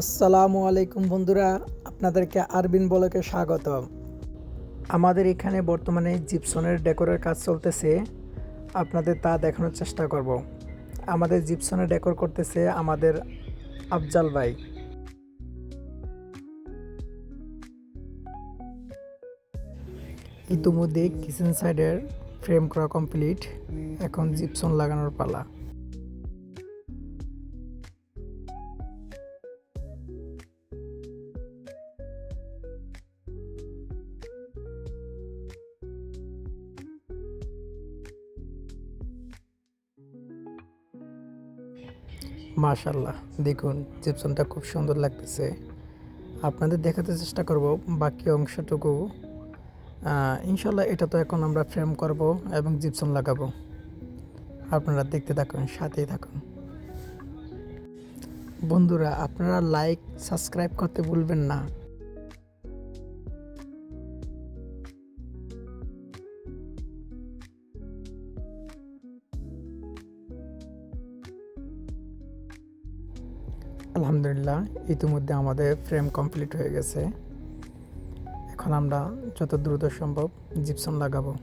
আসসালামু আলাইকুম বন্ধুরা, আপনাদেরকে আরবিন বলকে স্বাগত আমাদের এখানে বর্তমানে জিপসনের ডেকোরের কাজ চলতেছে, আপনাদের তা দেখানোর চেষ্টা করব। আমাদের জিপসনের ডেকোর করতেছে আমাদের আফজাল ভাই। ইতিমধ্যে কিচেন সাইডের ফ্রেম করা কমপ্লিট, এখন জিপসন লাগানোর পালা। মাশাল্লাহ দেখুন জিপসনটা খুব সুন্দর লাগতেছে। আপনাদের দেখাতে চেষ্টা করব বাকি অংশটুকু। ইনশাল্লাহ এটা তো এখন আমরা ফ্রেম করব এবং জিপসন লাগাবো। আপনারা দেখতে থাকুন, সাথেই থাকুন। বন্ধুরা, আপনারা লাইক সাবস্ক্রাইব করতে ভুলবেন না। আলহামদুলিল্লাহ ইতিমধ্যে আমাদের ফ্রেম কমপ্লিট হয়ে গেছে। এখন আমরা যত দ্রুত সম্ভব জিপসন লাগাবো।